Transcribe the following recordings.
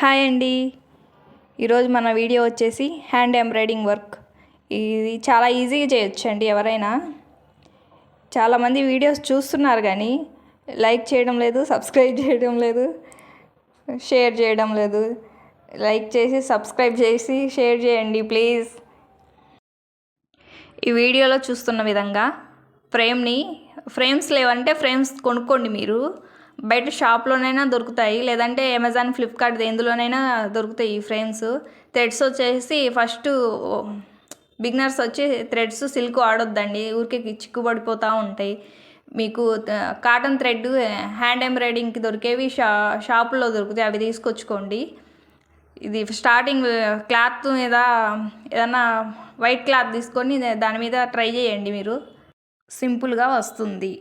Hi అండి. ఈరోజు మన వీడియో వచ్చేసి హ్యాండ్ ఎంబ్రాయిడింగ్ వర్క్. ఇది చాలా ఈజీగా చేయొచ్చు అండి ఎవరైనా చాలామంది వీడియోస్ చూస్తున్నారు కానీ లైక్ చేయడం లేదు సబ్స్క్రైబ్ చేయడం లేదు షేర్ చేయడం లేదు. లైక్ చేసి సబ్స్క్రైబ్ చేసి షేర్ చేయండి ప్లీజ్. ఈ వీడియోలో చూస్తున్న విధంగా ఫ్రేమ్ని ఫ్రేమ్స్ లేవంటే ఫ్రేమ్స్ కొనుక్కోండి మీరు. బయట షాప్లోనైనా దొరుకుతాయి. లేదంటే అమెజాన్ ఫ్లిప్కార్ట్ ఎందులోనైనా దొరుకుతాయి ఈ ఫ్రేమ్స్. థ్రెడ్స్ వచ్చేసి ఫస్ట్ బిగినర్స్ వచ్చి థ్రెడ్స్ సిల్క్ ఆడొద్దండి ఊరికే చిక్కుపడిపోతూ ఉంటాయి. మీకు కాటన్ థ్రెడ్ హ్యాండ్ ఎంబ్రాయిడింగ్కి దొరికేవి షా షాపుల్లో దొరుకుతాయి. అవి తీసుకొచ్చుకోండి. ఇది స్టార్టింగ్ క్లాత్ మీద ఏదన్నా వైట్ క్లాత్ తీసుకొని దాని మీద ట్రై చేయండి మీరు. సింపుల్గా వస్తుంది.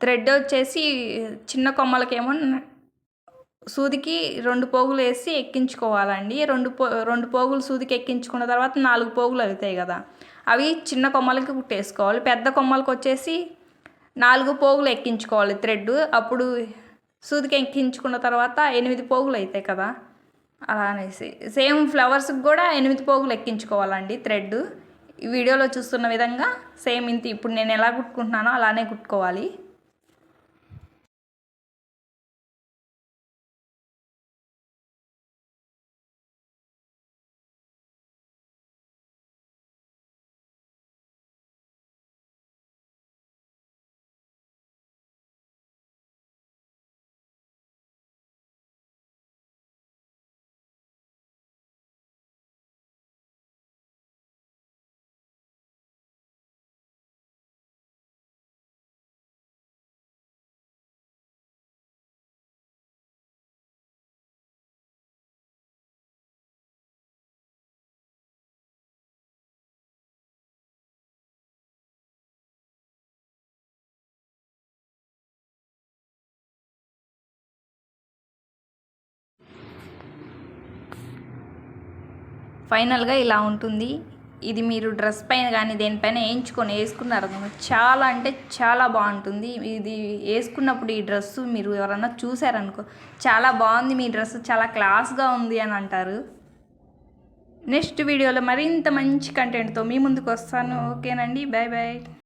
థ్రెడ్ వచ్చేసి చిన్న కొమ్మలకేమో సూదికి రెండు పోగులు వేసి ఎక్కించుకోవాలండి. రెండు పో రెండు పోగులు సూదికి ఎక్కించుకున్న తర్వాత నాలుగు పోగులు అవుతాయి కదా. అవి చిన్న కొమ్మలకి కుట్టేసుకోవాలి. పెద్ద కొమ్మలకి వచ్చేసి నాలుగు పోగులు ఎక్కించుకోవాలి థ్రెడ్. అప్పుడు సూదికి ఎక్కించుకున్న తర్వాత ఎనిమిది పోగులు అవుతాయి కదా. అలా అనేసి. సేమ్ ఫ్లవర్స్కి కూడా ఎనిమిది పోగులు ఎక్కించుకోవాలండి థ్రెడ్. ఈ వీడియోలో చూస్తున్న విధంగా సేమ్ ఇంత ఇప్పుడు నేను ఎలా కుట్టుకుంటున్నానో అలానే కుట్టుకోవాలి. ఫైనల్గా ఇలా ఉంటుంది. ఇది మీరు డ్రెస్ పైన కానీ దేనిపైన వేయించుకొని వేసుకున్నారు చాలా అంటే చాలా బాగుంటుంది. ఇది వేసుకున్నప్పుడు ఈ డ్రెస్సు మీరు ఎవరన్నా చూసారనుకో చాలా బాగుంది మీ డ్రెస్ చాలా క్లాస్గా ఉంది అని అంటారు. నెక్స్ట్ వీడియోలో మరింత మంచి కంటెంట్తో మీ ముందుకు వస్తాను. ఓకేనండి. Bye bye.